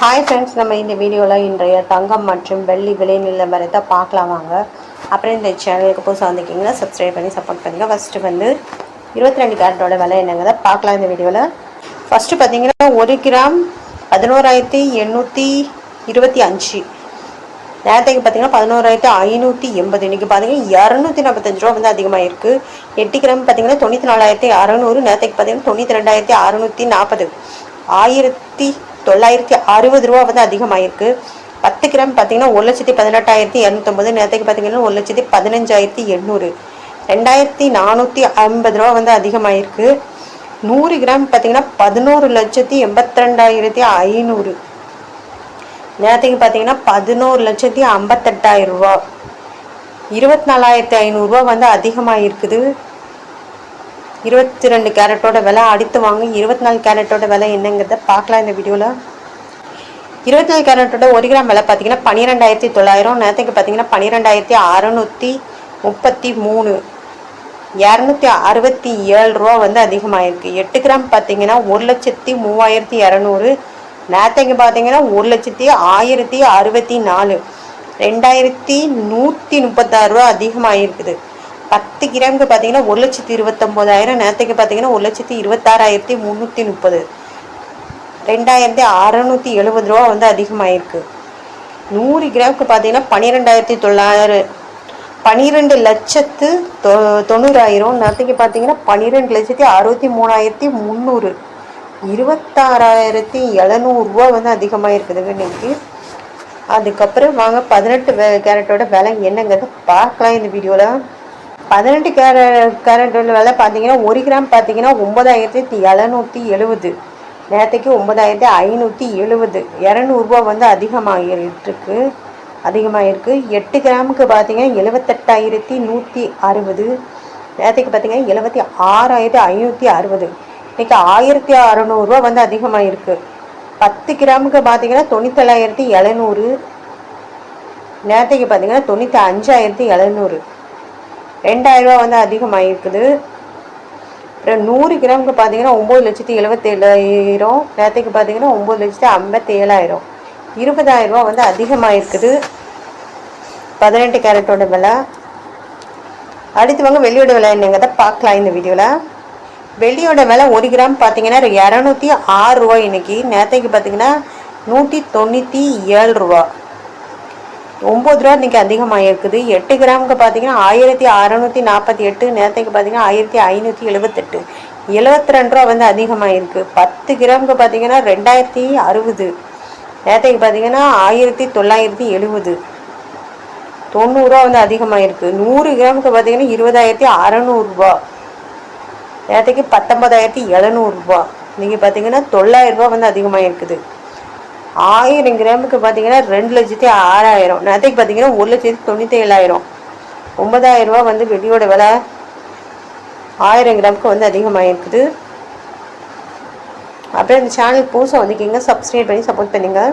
Hi friends நம்ம இந்த வீடியோவில் இன்றைய தங்கம் மற்றும் வெள்ளி விலை நிலவரத்தை பார்க்கலாம் வாங்க. அப்புறம் இந்த சேனலுக்கு புதுசாக வந்திருக்கீங்கன்னா சப்ஸ்கிரைப் பண்ணி சப்போர்ட் பண்ணுங்கள் ஃபஸ்ட்டு வந்து இருபத்தி ரெண்டு கேரட்டோட விலை என்னங்கிறத பார்க்கலாம் இந்த வீடியோவில் ஃபஸ்ட்டு பார்த்தீங்கன்னா ஒரு கிராம் பதினோராயிரத்தி எண்ணூற்றி இருபத்தி அஞ்சு. நேரத்துக்கு பார்த்தீங்கன்னா பதினோராயிரத்தி ஐநூற்றி எண்பது. இன்றைக்கி பார்த்தீங்கன்னா இரநூத்தி நாற்பத்தஞ்சு ரூபா வந்து அதிகமாக இருக்குது எட்டு கிராம் பார்த்தீங்கன்னா தொண்ணூற்றி நாலாயிரத்தி அறநூறு. நேரத்துக்கு பார்த்தீங்கன்னா தொண்ணூற்றி ரெண்டாயிரத்தி அறநூற்றி நாற்பது. ஆயிரத்தி தொள்ளாயிரத்தி அறுபது ரூபா வந்து அதிகமாயிருக்கு. பத்து கிராம் பார்த்தீங்கன்னா ஒரு லட்சத்தி பதினெட்டாயிரத்தி இரநூத்தொம்பது நேரத்துக்கு பார்த்தீங்கன்னா ஒரு லட்சத்தி பதினஞ்சாயிரத்தி எண்ணூறு. ரெண்டாயிரத்தி நானூற்றி ஐம்பது ரூபா வந்து அதிகமாயிருக்கு. நூறு கிராம் பார்த்தீங்கன்னா பதினோரு லட்சத்தி எண்பத்தி ரெண்டாயிரத்தி ஐநூறு. நேரத்துக்கு பார்த்தீங்கன்னா பதினோரு லட்சத்தி ஐம்பத்தெட்டாயிரம் ரூபா. இருபத்தி நாலாயிரத்தி ஐநூறுரூவா வந்து அதிகமாக இருக்குது இருபத்தி ரெண்டு கேரட்டோட விலை அடுத்து வாங்க இருபத்தி நாலு கேரட்டோட விலை என்னங்கிறத பார்க்கலாம் இந்த வீடியோவில் இருபத்தி நாலு கேரட்டோட ஒரு கிராம் விலை பார்த்தீங்கன்னா பன்னிரெண்டாயிரத்தி தொள்ளாயிரம். நேரத்துக்கு பார்த்தீங்கன்னா பன்னிரெண்டாயிரத்தி அறநூற்றி முப்பத்தி மூணு. இரநூத்தி அறுபத்தி ஏழு ரூபா வந்து அதிகமாகிருக்கு எட்டு கிராம் பார்த்தீங்கன்னா ஒரு லட்சத்தி மூவாயிரத்தி இரநூறு. நேற்றுக்கு பார்த்தீங்கன்னா ஒரு லட்சத்தி ஆயிரத்தி அறுபத்தி நாலு. ரெண்டாயிரத்தி நூற்றி முப்பத்தாறு ரூபா அதிகமாகிருக்குது பத்து கிராமுக்கு பார்த்தீங்கன்னா ஒரு லட்சத்தி இருபத்தொம்போதாயிரம் நேற்றுக்கு பார்த்தீங்கன்னா ஒரு லட்சத்தி இருபத்தாறாயிரத்தி முந்நூற்றி முப்பது. ரெண்டாயிரத்தி அறநூற்றி எழுபது ரூபா வந்து அதிகமாகிருக்கு நூறு கிராமுக்கு பார்த்தீங்கன்னா பன்னிரெண்டாயிரத்தி தொள்ளாயிரம் பன்னிரெண்டு லட்சத்து தொ தொண்ணூறாயிரம் நேற்றுக்கு பார்த்தீங்கன்னா பன்னிரெண்டு லட்சத்தி அறுபத்தி மூணாயிரத்தி முந்நூறு. இருபத்தாறாயிரத்தி எழுநூறுபா வந்து அதிகமாக இருக்குதுங்க இன்றைக்கி அதுக்கப்புறம் வாங்க பதினெட்டு கேரட்டோட விலை என்னங்கிறத பார்க்கலாம் இந்த வீடியோவில் பதினெட்டு கேர கேரட்டோட விலை பார்த்தீங்கன்னா ஒரு கிராம் பார்த்தீங்கன்னா ஒம்பதாயிரத்தி எழுநூற்றி எழுபது. நேரத்துக்கு ஒம்பதாயிரத்தி ஐநூற்றி எழுபது. இரநூறுபா வந்து அதிகமாகிட்டுருக்கு அதிகமாகிருக்கு எட்டு கிராமுக்கு பார்த்தீங்கன்னா எழுபத்தெட்டாயிரத்தி நூற்றி அறுபது. நேரத்துக்கு பார்த்தீங்கன்னா எழுபத்தி ஆறாயிரத்தி ஐநூற்றி அறுபது. இன்றைக்கி ஆயிரத்தி அறநூறுவா வந்து அதிகமாக இருக்குது பத்து கிராமுக்கு பார்த்தீங்கன்னா தொண்ணூத்தேழாயிரத்தி எழுநூறு. நேரத்துக்கு பார்த்தீங்கன்னா தொண்ணூற்றி அஞ்சாயிரத்தி எழுநூறு. ரெண்டாயிரரூவா வந்து அதிகமாக இருக்குது அப்புறம் நூறு கிராமுக்கு பார்த்தீங்கன்னா ஒம்பது லட்சத்தி எழுபத்தேழாயிரம் நேரத்துக்கு பார்த்தீங்கன்னா ஒம்பது லட்சத்தி ஐம்பத்தேழாயிரம். இருபதாயிரரூவா வந்து அதிகமாக இருக்குது பதினெட்டு கேரட்டோட விலை. அடுத்து வாங்க வெள்ளியோட விலை என்னங்கிறத பார்க்கலாம் இந்த வீடியோவில் வெள்ளியோட விலை ஒரு கிராம் பார்த்தீங்கன்னா இரநூத்தி ஆறு ரூபா நேரத்துக்கு பார்த்தீங்கன்னா நூற்றி தொண்ணூற்றி ஏழு ரூபா. ஒம்பது ரூபா இன்றைக்கி அதிகமாக இருக்குது எட்டு கிராமுக்கு பார்த்தீங்கன்னா ஆயிரத்தி அறநூற்றி நாற்பத்தி எட்டு நேரத்துக்கு பார்த்தீங்கன்னா ஆயிரத்தி ஐநூற்றி எழுபத்தெட்டு எழுபத்தி ரெண்டு ரூபா வந்து அதிகமாக இருக்குது பத்து கிராமுக்கு பார்த்தீங்கன்னா ரெண்டாயிரத்தி அறுபது. நேரத்துக்கு பார்த்தீங்கன்னா ஆயிரத்தி தொள்ளாயிரத்தி எழுபது. தொண்ணூறுரூவா வந்து அதிகமாக இருக்குது நூறு கிராமுக்கு பார்த்தீங்கன்னா இருபதாயிரத்தி அறநூறுரூவா நேரத்துக்கு பத்தொம்பதாயிரத்தி எழுநூறுபா. நீங்கள் பார்த்தீங்கன்னா தொள்ளாயிரரூபா வந்து அதிகமாக இருக்குது ஆயிரம் கிராமுக்கு பார்த்தீங்கன்னா ரெண்டு லட்சத்தி ஆறாயிரம். நேற்றுக்கு பார்த்தீங்கன்னா ஒரு லட்சத்தி தொண்ணூற்றி ஏழாயிரம் ஒன்பதாயிரம் ரூபா வந்து வெள்ளியோட விலை. ஆயிரம் கிராமுக்கு வந்து அதிகமாக இருக்குது அப்புறம் இந்த சேனல் புதுசாக வந்துக்கிங்க சப்ஸ்கிரைப் பண்ணி சப்போர்ட் பண்ணுங்கள்